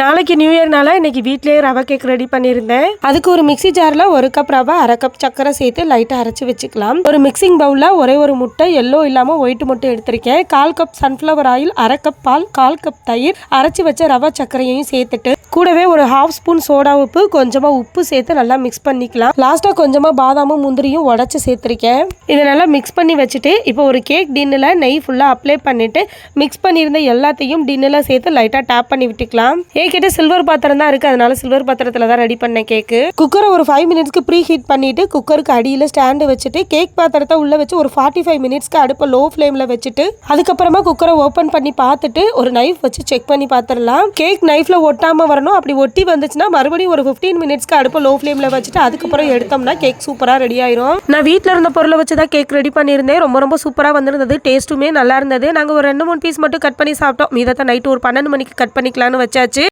நாளைக்கு நியூ இயர்னால இன்னைக்கு வீட்லயே ரவை கேக் ரெடி பண்ணியிருந்தேன். அதுக்கு ஒரு மிக்ஸி ஜாரில் ஒரு கப் ரவை அரை கப் சக்கரை சேர்த்து லைட்டாக அரைச்சி வச்சுக்கலாம். ஒரு மிக்சிங் பவுலில் ஒரே ஒரு முட்டை எல்லோ இல்லாமல் ஒயிட் முட்டை எடுத்திருக்கேன். கால் கப் சன்ஃப்ளவர் ஆயில் அரை கப் பால் கால் கப் தயிர் அரைச்சி வச்ச ரவை சர்க்கரையையும் சேர்த்துட்டு கூடவே ஒரு ஹாஃப் ஸ்பூன் சோடா உப்பு கொஞ்சமாக உப்பு சேர்த்து நல்லா மிக்ஸ் பண்ணிக்கலாம். லாஸ்ட்டாக கொஞ்சமாக பாதாமும் முந்திரியும் உடச்சி சேர்த்துருக்கேன். இதை நல்லா மிக்ஸ் பண்ணி வச்சுட்டு இப்போ ஒரு கேக் டின்னில் நெய் ஃபுல்லாக அப்ளை பண்ணிட்டு மிக்ஸ் பண்ணியிருந்த எல்லாத்தையும் டின்னில் சேர்த்து லைட்டாக டேப் பண்ணி விட்டுக்கலாம். என்கிட்ட சில்வர் பாத்திரம் தான் இருக்குது அதனால சில்வர் பாத்திரத்தில் தான் ரெடி பண்ணேன் கேக்கு குக்கரை ஒரு ஃபைவ் மினிட்ஸ்க்கு ப்ரீ ஹீட் பண்ணிட்டு குக்கருக்கு அடியில் ஸ்டாண்டு வச்சுட்டு கேக் பாத்திரத்தை உள்ளே வச்சு ஒரு ஃபார்ட்டி ஃபைவ் மினிட்ஸ்க்கு அடுப்பை லோ ஃப்ளேமில் வச்சுட்டு அதுக்கப்புறமா குக்கரை ஓப்பன் பண்ணி பார்த்துட்டு ஒரு நைஃப் வச்சு செக் பண்ணி பார்த்துடலாம். கேக் நைஃப்ல ஒட்டாமல் வரணும். அப்படி ஒட்டி வந்துச்சுன்னா மறுபடியும் ஒரு ஃபிஃப்டீன் மினிட்ஸ்க்கு அடுப்பை லோ ஃப்ளேமில் வச்சுட்டு அதுக்கப்புறம் எடுத்தோம்னா கேக் சூப்பராக ரெடி ஆயிரும். நான் வீட்டில் இருந்த பொருளை வச்சு தான் கேக் ரெடி பண்ணியிருந்தேன். ரொம்ப ரொம்ப சூப்பராக வந்திருந்தது. டேஸ்ட்டுமே நல்லா இருந்தது. நாங்கள் ஒரு ரெண்டு மூணு பீஸ் மட்டும் கட் பண்ணி சாப்பிட்டோம். மீதத்தை நைட்டு ஒரு பன்னெண்டு மணிக்கு கட் பண்ணிக்கலாம்னு வச்சாச்சு.